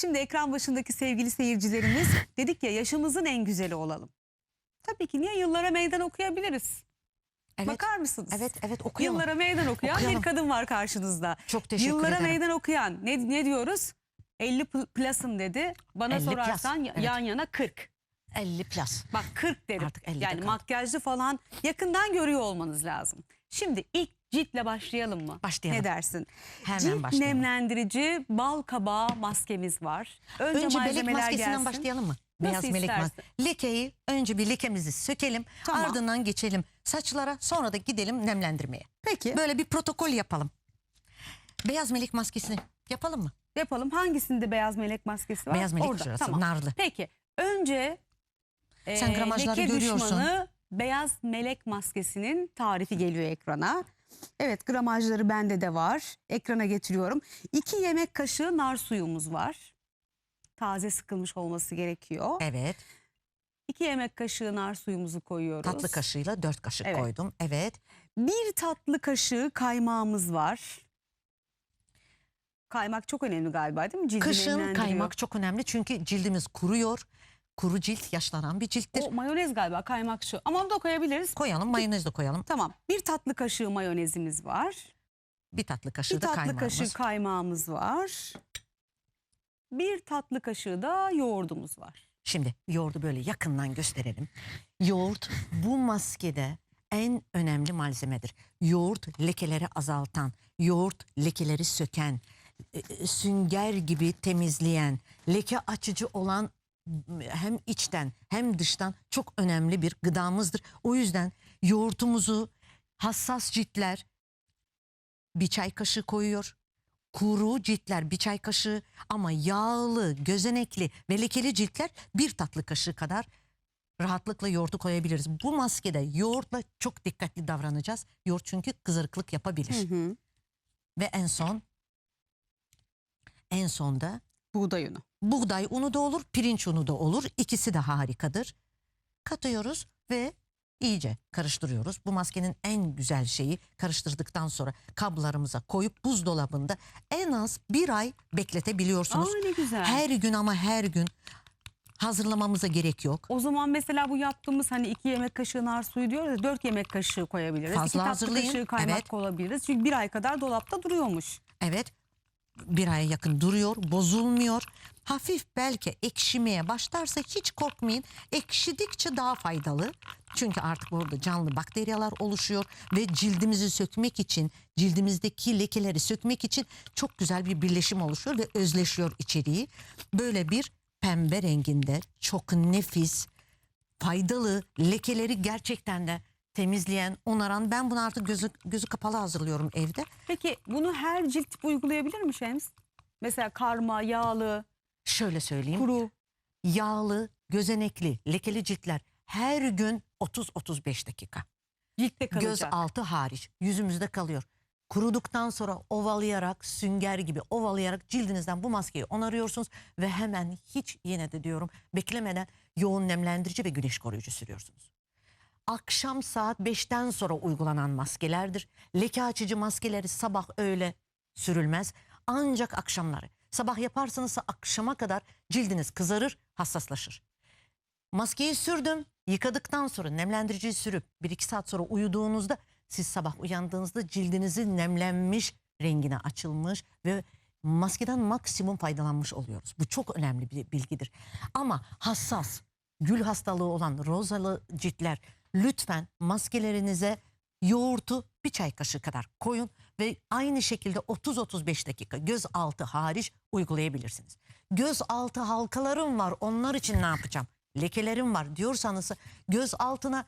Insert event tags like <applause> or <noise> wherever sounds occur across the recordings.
Şimdi ekran başındaki sevgili seyircilerimiz <laughs> dedik ya yaşımızın en güzeli olalım. Tabii ki niye yıllara meydan okuyabiliriz. Evet. Bakar mısınız? Evet evet okuyalım. Yıllara meydan okuyan bir Okuyalım. kadın var karşınızda. Çok teşekkür Yıllara ederim. meydan okuyan ne, ne diyoruz? 50 pl- plus'ım dedi. Bana 50 plus, sorarsan ya- evet. yan yana 40. 50 plus. Bak 40 derim. Artık 50'de yani kaldı. makyajlı falan yakından görüyor olmanız lazım. Şimdi ilk ciltle başlayalım mı? Başlayalım. Ne dersin? Hemen Cilt başlayalım. nemlendirici bal kabağı maskemiz var. Önce, Önce malzemeler maskesinden gelsin. başlayalım mı? Nasıl Beyaz melek istersen. maskesi. Lekeyi önce bir lekemizi sökelim. Tamam. Ardından geçelim saçlara sonra da gidelim nemlendirmeye. Peki Böyle bir protokol yapalım. Beyaz melek maskesini yapalım mı? yapalım. Hangisinde beyaz melek maskesi var? Beyaz melek Orada. şurası Tamam. narlı. Peki önce Sen gramajları leke görüyorsun. düşmanı beyaz melek maskesinin tarifi geliyor ekrana. Evet gramajları bende de var. Ekrana getiriyorum. 2 yemek kaşığı nar suyumuz var. Taze sıkılmış olması gerekiyor. Evet. 2 yemek kaşığı nar suyumuzu koyuyoruz. Tatlı kaşığıyla dört kaşık Evet. koydum. Evet. Bir tatlı kaşığı kaymağımız var. Kaymak çok önemli galiba değil mi? Cildi Kışın nemlendiriyor. kaymak çok önemli çünkü cildimiz kuruyor. Kuru cilt yaşlanan bir cilttir. O mayonez galiba kaymak şu. Ama onu da koyabiliriz. Koyalım mayonez de koyalım. Tamam. Bir tatlı kaşığı mayonezimiz var. Bir tatlı kaşığı Bir da tatlı kaymağımız. kaşığı kaymağımız var. Bir tatlı kaşığı da yoğurdumuz var. Şimdi yoğurdu böyle yakından gösterelim. Yoğurt bu maskede en önemli malzemedir. Yoğurt lekeleri azaltan, yoğurt lekeleri söken, e, e, sünger gibi temizleyen, leke açıcı olan hem içten hem dıştan çok önemli bir gıdamızdır. O yüzden yoğurtumuzu hassas ciltler bir çay kaşığı koyuyor. Kuru ciltler bir çay kaşığı ama yağlı, gözenekli ve lekeli ciltler bir tatlı kaşığı kadar rahatlıkla yoğurdu koyabiliriz. Bu maskede yoğurtla çok dikkatli davranacağız. Yoğurt çünkü kızarıklık yapabilir. hı. Ve en son en sonda Buğday unu. Buğday unu da olur, pirinç unu da olur. İkisi de harikadır. Katıyoruz ve iyice karıştırıyoruz. Bu maskenin en güzel şeyi karıştırdıktan sonra kablarımıza koyup buzdolabında en az bir ay bekletebiliyorsunuz. Aa ne güzel. Her gün ama her gün hazırlamamıza gerek yok. O zaman mesela bu yaptığımız hani iki yemek kaşığı nar suyu diyoruz ya dört yemek kaşığı koyabiliriz. Fazla iki tatlı hazırlayın, kaşığı kaymak evet. koyabiliriz. Çünkü bir ay kadar dolapta duruyormuş. Evet bir aya yakın duruyor, bozulmuyor. Hafif belki ekşimeye başlarsa hiç korkmayın. Ekşidikçe daha faydalı. Çünkü artık orada canlı bakteriyalar oluşuyor ve cildimizi sökmek için, cildimizdeki lekeleri sökmek için çok güzel bir birleşim oluşuyor ve özleşiyor içeriği. Böyle bir pembe renginde çok nefis, faydalı lekeleri gerçekten de temizleyen, onaran. Ben bunu artık gözü, gözü kapalı hazırlıyorum evde. Peki bunu her cilt uygulayabilir mi Şems? Mesela karma, yağlı, Şöyle söyleyeyim. kuru. Yağlı, gözenekli, lekeli ciltler her gün 30-35 dakika. Ciltte kalacak. Göz altı hariç yüzümüzde kalıyor. Kuruduktan sonra ovalayarak, sünger gibi ovalayarak cildinizden bu maskeyi onarıyorsunuz ve hemen hiç yine de diyorum beklemeden yoğun nemlendirici ve güneş koruyucu sürüyorsunuz. Akşam saat 5'ten sonra uygulanan maskelerdir. Leke açıcı maskeleri sabah öğle sürülmez. Ancak akşamları. Sabah yaparsanız akşama kadar cildiniz kızarır, hassaslaşır. Maskeyi sürdüm. Yıkadıktan sonra nemlendiriciyi sürüp 1-2 saat sonra uyuduğunuzda siz sabah uyandığınızda cildinizin nemlenmiş, rengine açılmış ve maskeden maksimum faydalanmış oluyoruz. Bu çok önemli bir bilgidir. Ama hassas, gül hastalığı olan rozalı ciltler lütfen maskelerinize yoğurtu bir çay kaşığı kadar koyun ve aynı şekilde 30-35 dakika göz altı hariç uygulayabilirsiniz. Göz altı halkalarım var onlar için ne yapacağım? Lekelerim var diyorsanız göz altına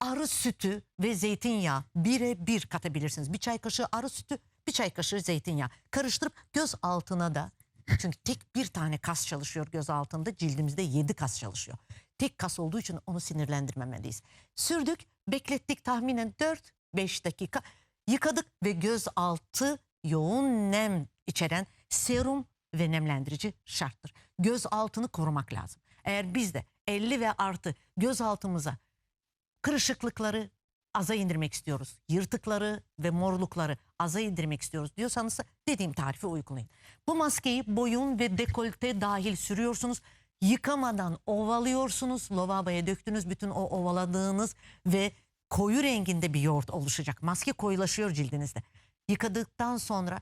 arı sütü ve zeytinyağı bire bir katabilirsiniz. Bir çay kaşığı arı sütü, bir çay kaşığı zeytinyağı karıştırıp göz altına da çünkü tek bir tane kas çalışıyor göz altında cildimizde yedi kas çalışıyor. Tek kas olduğu için onu sinirlendirmemeliyiz. Sürdük, beklettik tahminen 4-5 dakika. Yıkadık ve göz altı yoğun nem içeren serum ve nemlendirici şarttır. Göz altını korumak lazım. Eğer biz de 50 ve artı göz altımıza kırışıklıkları aza indirmek istiyoruz. Yırtıkları ve morlukları aza indirmek istiyoruz diyorsanız Dediğim tarifi uygulayın. Bu maskeyi boyun ve dekolte dahil sürüyorsunuz. Yıkamadan ovalıyorsunuz. Lavaboya döktünüz bütün o ovaladığınız ve koyu renginde bir yoğurt oluşacak. Maske koyulaşıyor cildinizde. Yıkadıktan sonra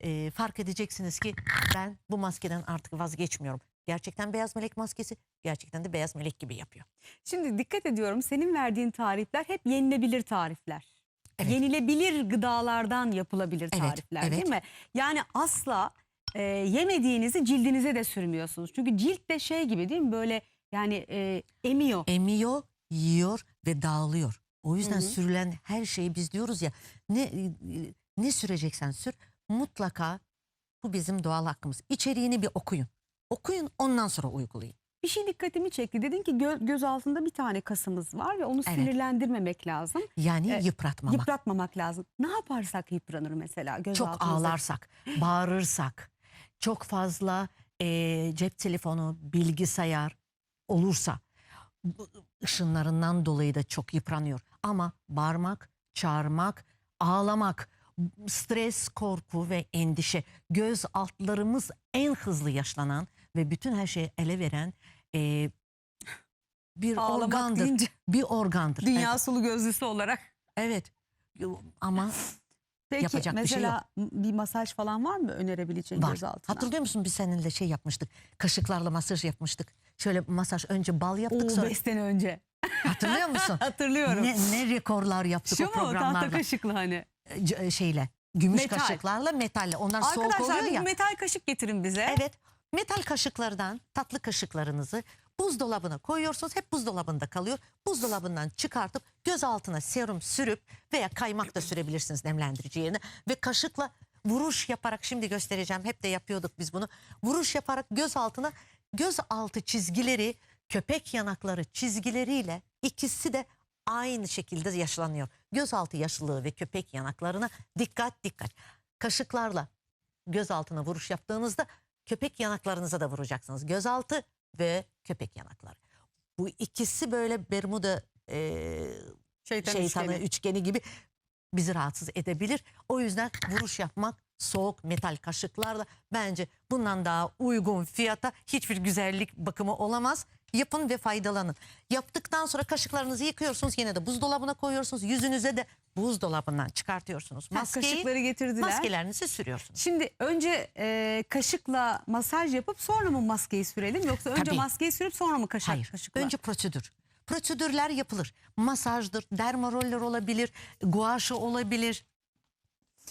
e, fark edeceksiniz ki ben bu maskeden artık vazgeçmiyorum. Gerçekten beyaz melek maskesi gerçekten de beyaz melek gibi yapıyor. Şimdi dikkat ediyorum senin verdiğin tarifler hep yenilebilir tarifler. Evet. Yenilebilir gıdalardan yapılabilir Evet, tarifler evet. değil mi? Yani asla e, yemediğinizi cildinize de sürmüyorsunuz. Çünkü cilt de şey gibi değil mi böyle yani e, emiyor. emiyor, yiyor ve dağılıyor. O yüzden Hı hı. sürülen her şeyi biz diyoruz ya ne ne süreceksen sür mutlaka bu bizim doğal hakkımız. İçeriğini bir okuyun. Okuyun ondan sonra uygulayın. Bir şey dikkatimi çekti. Dedin ki gö- göz altında bir tane kasımız var ve onu Evet. sinirlendirmemek lazım. Yani E, yıpratmamak. Yıpratmamak lazım. Ne yaparsak yıpranır mesela göz çok altımızda? ağlarsak, bağırırsak, çok fazla e, cep telefonu, bilgisayar olursa ışınlarından dolayı da çok yıpranıyor. Ama bağırmak, çağırmak, ağlamak, stres, korku ve endişe göz altlarımız en hızlı yaşlanan ve bütün her şeyi ele veren e, bir Ağlamak organdır. deyince Bir organdır. dünya Evet. sulu gözlüsü olarak. evet. Ama Peki Yapacak bir şey mesela bir masaj falan var mı önerebileceğin Var. göz altına? Hatırlıyor musun biz seninle şey yapmıştık. Kaşıklarla masaj yapmıştık. Şöyle masaj önce bal yaptık Oo, sonra. beş sene önce. Hatırlıyor musun? <laughs> Hatırlıyorum. ne, ne rekorlar yaptık Şu o mu tahta programlarda. kaşıklı hani? C- şeyle. Gümüş Metal. kaşıklarla metalle. Onlar soğuk Arkadaşlar oluyor bir ya. metal kaşık getirin bize. Evet. Metal kaşıklardan tatlı kaşıklarınızı buzdolabına koyuyorsunuz. Hep buzdolabında kalıyor. Buzdolabından çıkartıp göz altına serum sürüp veya kaymak da sürebilirsiniz nemlendirici yerine. Ve kaşıkla vuruş yaparak şimdi göstereceğim. Hep de yapıyorduk biz bunu. Vuruş yaparak göz altına göz altı çizgileri köpek yanakları çizgileriyle ikisi de aynı şekilde yaşlanıyor. Gözaltı yaşlılığı ve köpek yanaklarına dikkat dikkat. Kaşıklarla göz altına vuruş yaptığınızda köpek yanaklarınıza da vuracaksınız. Gözaltı ve köpek yanakları. Bu ikisi böyle Bermuda e, Şeytan, şeytanı üçgeni. üçgeni gibi bizi rahatsız edebilir. O yüzden vuruş yapmak soğuk metal kaşıklarla bence bundan daha uygun fiyata hiçbir güzellik bakımı olamaz. Yapın ve faydalanın. Yaptıktan sonra kaşıklarınızı yıkıyorsunuz. Yine de buzdolabına koyuyorsunuz. Yüzünüze de buzdolabından çıkartıyorsunuz. Maskeyi, kaşıkları getirdiler. maskelerinizi sürüyorsunuz. Şimdi önce e, kaşıkla masaj yapıp sonra mı maskeyi sürelim yoksa önce Tabii. maskeyi sürüp sonra mı kaşık, Hayır. kaşıkla? Önce prosedür. Prosedürler yapılır. Masajdır, dermaroller olabilir, guaşı olabilir.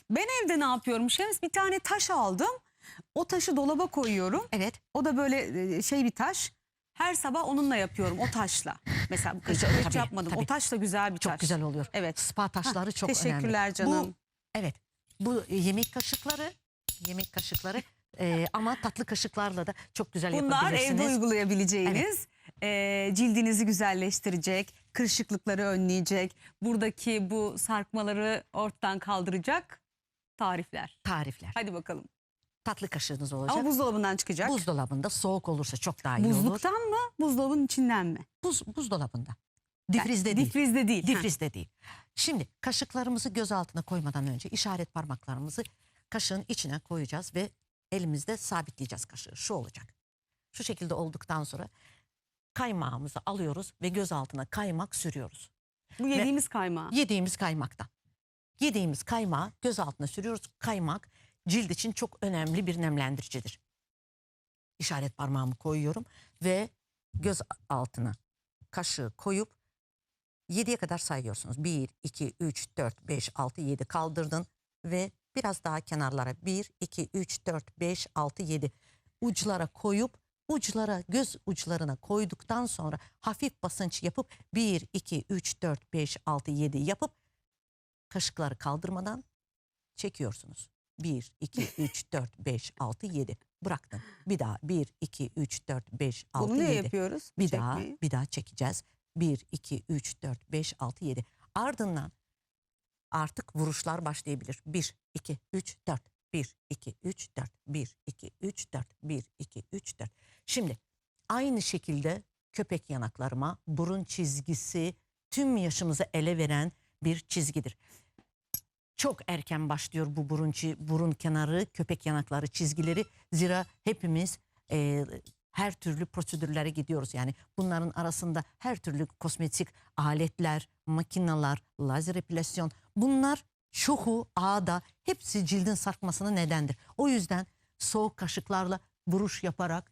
Ben evde ne yapıyorum Şems? Bir tane taş aldım. O taşı dolaba koyuyorum. Evet. O da böyle e, şey bir taş. Her sabah onunla yapıyorum o taşla. Mesela bu kaşığı hiç Tabii, yapmadım. O tabii. taş da güzel bir Çok taş. güzel oluyor. Evet. Spa taşları çok önemli. teşekkürler canım. Bu, evet. Bu yemek kaşıkları, yemek kaşıkları e, ama tatlı kaşıklarla da çok güzel Bunlar yapabilirsiniz. evde uygulayabileceğiniz, e, cildinizi güzelleştirecek, kırışıklıkları önleyecek, buradaki bu sarkmaları ortadan kaldıracak tarifler. Tarifler. Hadi bakalım. Tatlı kaşığınız olacak. Ama buzdolabından çıkacak. Buzdolabında soğuk olursa çok daha iyi olur. Buzluktan mı, buzdolabının içinden mi? Buz, buzdolabında. Difrizde değil. Difrizde değil. Ha. Difrizde değil. Şimdi kaşıklarımızı göz altına koymadan önce işaret parmaklarımızı kaşığın içine koyacağız ve elimizde sabitleyeceğiz kaşığı. Şu olacak. Şu şekilde olduktan sonra kaymağımızı alıyoruz ve göz altına kaymak sürüyoruz. Bu yediğimiz kaymağı. Yediğimiz kaymaktan. Yediğimiz kaymağı göz altına sürüyoruz. Kaymak cilt için çok önemli bir nemlendiricidir. İşaret parmağımı koyuyorum ve göz altına kaşığı koyup 7'ye kadar sayıyorsunuz. 1, 2, 3, 4, 5, 6, 7 kaldırdın ve biraz daha kenarlara 1, 2, 3, 4, 5, 6, 7 uçlara koyup uçlara göz uçlarına koyduktan sonra hafif basınç yapıp 1, 2, 3, 4, 5, 6, 7 yapıp kaşıkları kaldırmadan çekiyorsunuz. 1, 2, 3, 4, 5, 6, 7 bıraktın. Bir daha 1, 2, 3, 4, 5, 6, Bunu ne 7. yapıyoruz? Bir daha Çekmeyi. bir daha çekeceğiz. 1, 2, 3, 4, 5, 6, 7. Ardından artık vuruşlar başlayabilir. 1, 2, 3, 4. 1, 2, 3, 4. 1, 2, 3, 4. 1, 2, 3, 4. Şimdi aynı şekilde köpek yanaklarıma burun çizgisi tüm yaşımızı ele veren bir çizgidir. çok erken başlıyor bu burun, burun kenarı, köpek yanakları çizgileri. Zira hepimiz e, her türlü prosedürlere gidiyoruz. Yani bunların arasında her türlü kosmetik aletler, makineler, lazer epilasyon bunlar çoğu ağda hepsi cildin sarkmasına nedendir. O yüzden soğuk kaşıklarla vuruş yaparak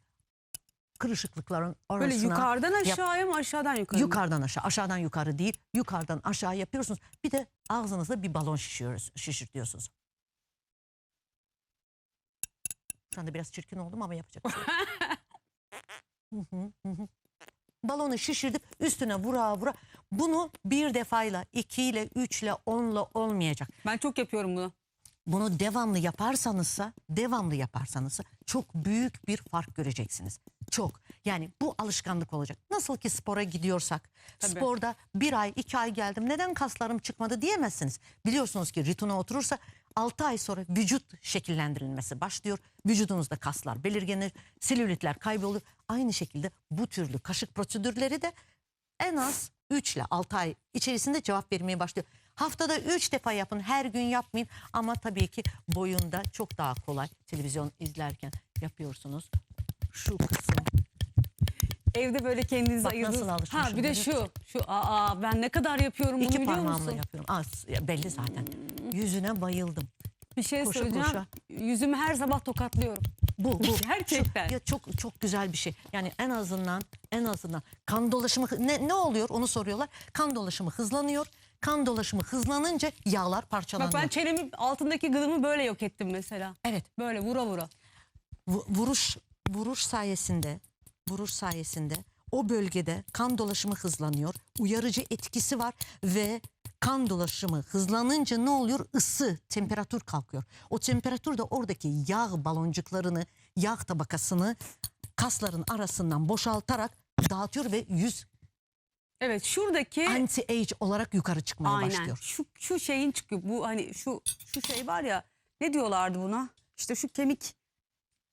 kırışıklıkların arasına Böyle yukarıdan aşağıya mı aşağıdan yukarı mı? Yukarıdan aşağı, aşağıdan yukarı değil, yukarıdan aşağı yapıyorsunuz. Bir de ağzınızda bir balon şişiyoruz, şişirtiyorsunuz. Şu anda biraz çirkin oldum ama yapacak şey <laughs> hı, hı hı. Balonu şişirdik, üstüne vura vura. Bunu bir defayla, ikiyle, üçle, onla olmayacak. Ben çok yapıyorum bunu. Bunu devamlı yaparsanızsa, devamlı yaparsanızsa çok büyük bir fark göreceksiniz. Çok. Yani bu alışkanlık olacak. Nasıl ki spora gidiyorsak, Tabii. sporda bir ay, iki ay geldim neden kaslarım çıkmadı diyemezsiniz. Biliyorsunuz ki ritüne oturursa 6 ay sonra vücut şekillendirilmesi başlıyor. Vücudunuzda kaslar belirgenir, selülitler kayboluyor. Aynı şekilde bu türlü kaşık prosedürleri de en az 3 ile 6 ay içerisinde cevap vermeye başlıyor. Haftada 3 defa yapın her gün yapmayın ama tabii ki boyunda çok daha kolay televizyon izlerken yapıyorsunuz. Şu kısım Evde böyle kendinize Bak nasıl alışmışım, Ha bir de şu. Şu aa ben ne kadar yapıyorum bunu iki biliyor parmağımla musun? yapıyorum. Az ya belli zaten. Yüzüne bayıldım. Bir şey Koşa söyleyeceğim. koşa. Yüzümü her sabah tokatlıyorum. Bu bu <laughs> Gerçekten. Şu- ya çok çok güzel bir şey. Yani en azından en azından kan dolaşımı ne ne oluyor onu soruyorlar. Kan dolaşımı hızlanıyor. Kan dolaşımı hızlanınca yağlar Bak parçalanıyor. ben çenemi altındaki gıdımı böyle yok ettim mesela. Evet. Böyle vura vura. vu- vuruş vuruş sayesinde vuruş sayesinde o bölgede kan dolaşımı hızlanıyor. Uyarıcı etkisi var ve kan dolaşımı hızlanınca ne oluyor? Isı, temperatur kalkıyor. O temperatur da oradaki yağ baloncuklarını, yağ tabakasını kasların arasından boşaltarak dağıtıyor ve yüz Evet şuradaki anti-age olarak yukarı çıkmaya aynen başlıyor. şu şu şeyin çıkıyor. Bu hani şu şu şey var ya ne diyorlardı buna? İşte şu kemik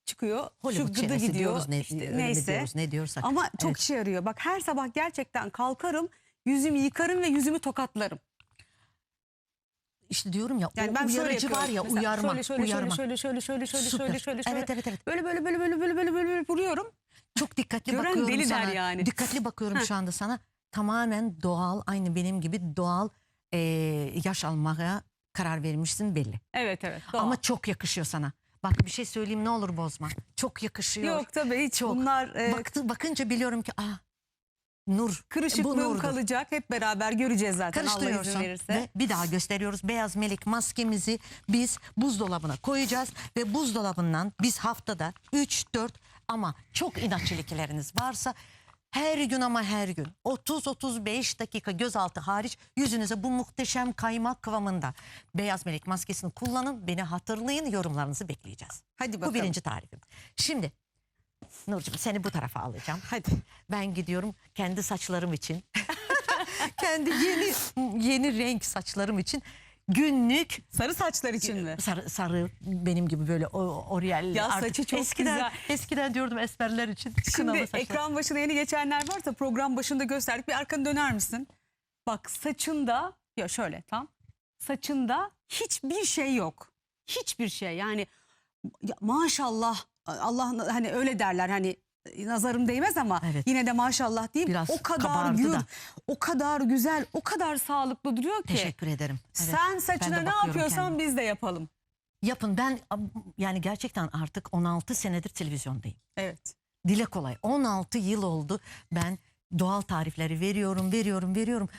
çıkıyor. Hollywood şu gıdı gidiyor. diyoruz ne, işte neyse. diyoruz ne diyorsak. Ama çok Evet. işe yarıyor. Bak her sabah gerçekten kalkarım, yüzümü yıkarım ve yüzümü tokatlarım. İşte diyorum ya Yani o ben uyarıcı var ya Mesela uyarma Şöyle şöyle uyarma. şöyle şöyle şöyle şöyle Süper. şöyle şöyle şöyle. Evet evet evet. Böyle böyle böyle böyle böyle böyle böyle böyle vuruyorum. Çok dikkatli Gören bakıyorum deli der sana. yani. Dikkatli <laughs> bakıyorum şu anda sana. Tamamen doğal aynı benim gibi doğal e, yaş almaya karar vermişsin belli. Evet evet. doğal. Ama çok yakışıyor sana. Bak bir şey söyleyeyim ne olur bozma. Çok yakışıyor. yok tabii hiç Çok. bunlar e, Baktı, bakınca biliyorum ki ah nur. kırışıklığım bu nurdur. kalacak. Hep beraber göreceğiz zaten Allah izin Karıştırıyorsun verirse. ve bir daha gösteriyoruz. Beyaz melek maskemizi biz buzdolabına koyacağız ve buzdolabından biz haftada 3-4 ama çok inatçılıklarınız varsa her gün ama her gün 30-35 dakika gözaltı hariç yüzünüze bu muhteşem kaymak kıvamında beyaz melek maskesini kullanın. Beni hatırlayın yorumlarınızı bekleyeceğiz. Hadi Bu bakalım. birinci tarifim. Şimdi Nurcuğum seni bu tarafa alacağım. Hadi. Ben gidiyorum kendi saçlarım için. <laughs> kendi yeni yeni renk saçlarım için günlük Sarı saçlar için mi? sarı, sarı benim gibi böyle oryal. Ya artık saçı çok eskiden, güzel. Eskiden diyordum esmerler için. Şimdi saçlar. ekran başına yeni geçenler varsa program başında gösterdik. Bir arkanı döner misin? Bak saçında ya şöyle tam saçında hiçbir şey yok. Hiçbir şey yani ya maşallah Allah hani öyle derler hani nazarım değmez ama Evet. yine de maşallah diyeyim. Biraz o kadar da. o kadar güzel, o kadar sağlıklı duruyor ki. Teşekkür ederim. Evet, Sen saçına ne yapıyorsan kendime. biz de yapalım. Yapın ben yani gerçekten artık 16 senedir televizyondayım. Evet. Dile kolay 16 yıl oldu ben doğal tarifleri veriyorum veriyorum veriyorum.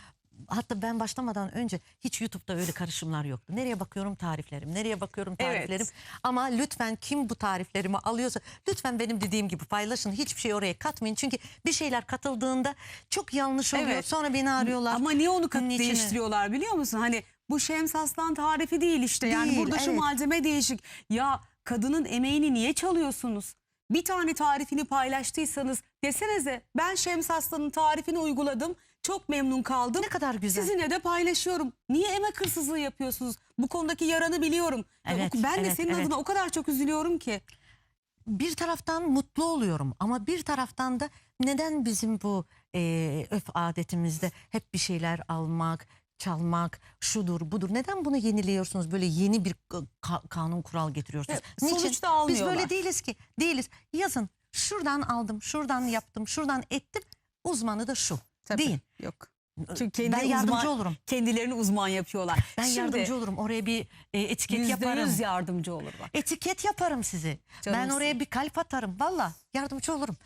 Hatta ben başlamadan önce hiç YouTube'da öyle karışımlar yoktu. Nereye bakıyorum tariflerim, nereye bakıyorum Evet. tariflerim. Ama lütfen kim bu tariflerimi alıyorsa lütfen benim dediğim gibi paylaşın. Hiçbir şey oraya katmayın. Çünkü bir şeyler katıldığında çok yanlış oluyor. Evet. Sonra beni arıyorlar. Ama niye onu kat değiştiriyorlar biliyor musun? Hani bu Şems Aslan tarifi değil işte. Yani Değil, burada şu evet. malzeme değişik. Ya kadının emeğini niye çalıyorsunuz? Bir tane tarifini paylaştıysanız desenize ben Şems Aslan'ın tarifini uyguladım. Çok memnun kaldım. Ne kadar güzel. Sizinle de paylaşıyorum. Niye emek hırsızlığı yapıyorsunuz? Bu konudaki yaranı biliyorum. Evet, ben de evet, senin evet. adına o kadar çok üzülüyorum ki. bir taraftan mutlu oluyorum ama bir taraftan da neden bizim bu e, öf adetimizde hep bir şeyler almak, çalmak, şudur budur. Neden bunu yeniliyorsunuz? Böyle yeni bir ka- kanun kural getiriyorsunuz. Evet, sonuçta Biz almıyorlar. böyle değiliz ki. Değiliz. Yazın şuradan aldım, şuradan yaptım, şuradan ettim. Uzmanı da şu. Tabii. Değil. Yok. Çünkü kendi ben yardımcı uzman- olurum. Kendilerini uzman yapıyorlar. Ben Şimdi yardımcı olurum. Oraya bir e, etiket yaparım. yüz yardımcı olur bak. Etiket yaparım sizi. Ben Canımsın. oraya bir kalp atarım. Valla yardımcı olurum.